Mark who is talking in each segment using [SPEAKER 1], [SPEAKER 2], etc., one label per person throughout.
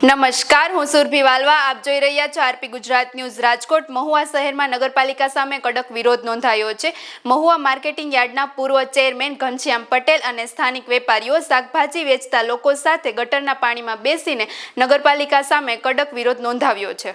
[SPEAKER 1] નમસ્કાર, હું સુરભી વાલવા. આપ જોઈ રહ્યા છો આરપી ગુજરાત ન્યૂઝ રાજકોટ. મહુવા શહેરમાં નગરપાલિકા સામે કડક વિરોધ નોંધાયો છે. મહુવા માર્કેટિંગ યાર્ડના પૂર્વ ચેરમેન ઘનશ્યામ પટેલ અને સ્થાનિક વેપારીઓ શાકભાજી વેચતા લોકો સાથે ગટરના પાણીમાં બેસીને નગરપાલિકા સામે કડક વિરોધ નોંધાવ્યો છે.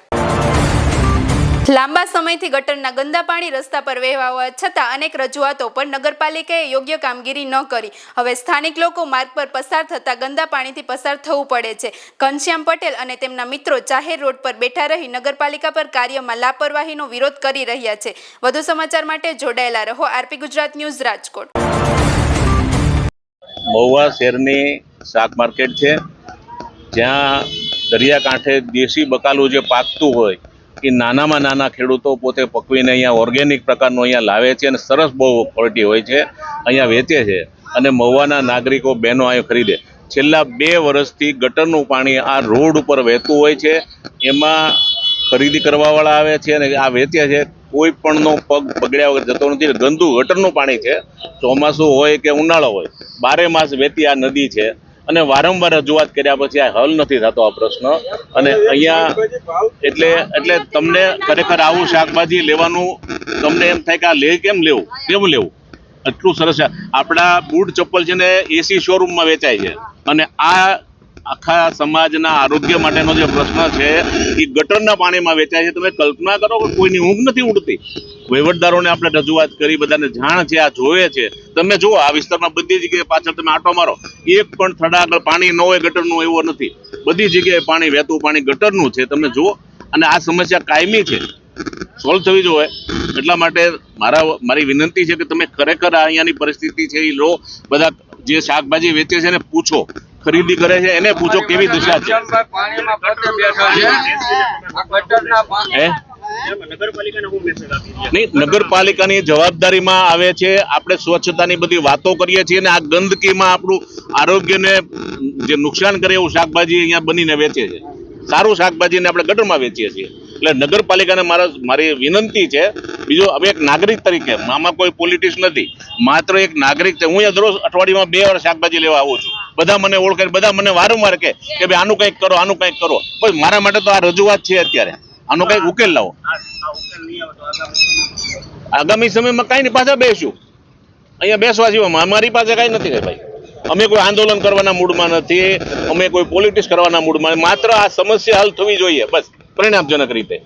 [SPEAKER 1] લાંબા સમયથી ગટરના ગંદા પાણી રસ્તા પર વહેવા છતાં અનેક રજૂઆતો પર નગરપાલિકાએ યોગ્ય કામગીરી ન કરી. હવે સ્થાનિક લોકો માર્ગ પર પસાર થતા ગંદા પાણીથી પસાર થવું પડે છે. ઘનશ્યામ પટેલ અને તેમના મિત્રો જાહેર રોડ પર બેઠા રહી નગરપાલિકા પર કાર્યમાં લાપરવાહીનો વિરોધ કરી રહ્યા છે. વધુ સમાચાર માટે જોડાયેલા રહો આરપી ગુજરાત ન્યૂઝ રાજકોટ.
[SPEAKER 2] મહુવા શહેરની શાક માર્કેટ છે. જ્યાં દરિયાકાંઠે દેશી બકાલું જે પાકતું હોય એ નાનામાં નાના ખેડૂતો પોતે પકવીને અહીંયા ઓર્ગેનિક પ્રકારનું અહીંયા લાવે છે અને સરસ બહુ ક્વોલિટી હોય છે. અહીંયા વેચે છે અને મહુવાના નાગરિકો બહેનો અહીંયા ખરીદે. છેલ્લા બે વર્ષથી ગટરનું પાણી આ રોડ ઉપર વહેતું હોય છે. એમાં ખરીદી કરવાવાળા આવે છે અને આ વેચે છે. કોઈ પણનો પગ બગડ્યા વગર જતો નથી. ગંદુ ગટરનું પાણી છે. ચોમાસું હોય કે ઉનાળો હોય. બારે માસ વહેતી આ નદી છે. અને વારંવાર રજૂઆત કર્યા પછી આ હલ નથી થતો આ પ્રશ્ન. અને અહીંયા એટલે એટલે તમને ખરેખર આવું શાકભાજી લેવાનું, તમને એમ થાય કે આ લે કેમ લેવું? કેમ લેવું? એટલું સરસ છે. આપણા બૂટ ચપ્પલ છે ને એસી શોરૂમમાં વેચાય છે. અને આ આખા સમાજના આરોગ્ય માટેનો જે પ્રશ્ન છે, એ ગટરના પાણીમાં વેચાય છે. તમે કલ્પના કરો કે કોઈની ઊંઘ નથી ઉડતી. વહીવટદારોને આપણે રજૂઆત કરી બધાને જાણ છે આ જોવે છે. તમે જુઓ આ વિસ્તારમાં બધી જગ્યાએ પાછળ તમે આટો મારો. એક પણ થડા આગળ પાણી ન હોય ગટરનું એવો નથી. બધી જગ્યાએ પાણી વહેતું પાણી ગટરનું છે. તમે જુઓ અને આ સમસ્યા કાયમી છે. સોલ્વ થવી જોઈએ. એટલા માટે મારા મારી વિનંતી છે કે તમે ખરેખર અહીંયાની પરિસ્થિતિ છે એ લો. બધા જે શાકભાજી વેચે છે એને પૂછો. ખરીદી કરે છે એને પૂછો કેવી દશા છે. નહીં નગરપાલિકાની જવાબદારીમાં આવે છે આપણે સ્વચ્છતાની બધી વાતો કરીએ છીએ અને આ ગંદકીમાં આપણું આરોગ્યને જે નુકસાન કરે એવું શાકભાજી અહીંયા બનીને વેચે છે. સારું શાકભાજીને આપણે ગટરમાં વેચીએ છીએ. એટલે નગરપાલિકાને મારા મારી વિનંતી છે બીજો હવે એક નાગરિક તરીકે આમાં કોઈ પોલિટિક્સ નથી માત્ર એક નાગરિક છે. હું દરરોજ અઠવાડિયામાં બે વાર શાકભાજી લેવા આવું છું. બધા મને ઓળખે બધા મને વારંવાર કહે કે ભાઈ આનું કંઈક કરો આનું કંઈક કરો. પણ મારા માટે તો આ રજૂઆત છે અત્યારે. આનો કંઈક ઉકેલ લાવો. આગામી સમયમાં કઈ નહીં, પાછા બેસું. અહીંયા બેસવા જેવા અમારી પાસે કઈ નથી ભાઈ. અમે કોઈ આંદોલન કરવાના મૂડમાં નથી, અમે કોઈ પોલિટિક્સ કરવાના મૂડમાં માત્ર આ સમસ્યા હલ થવી જોઈએ, બસ. પરિણામજનક રીતે.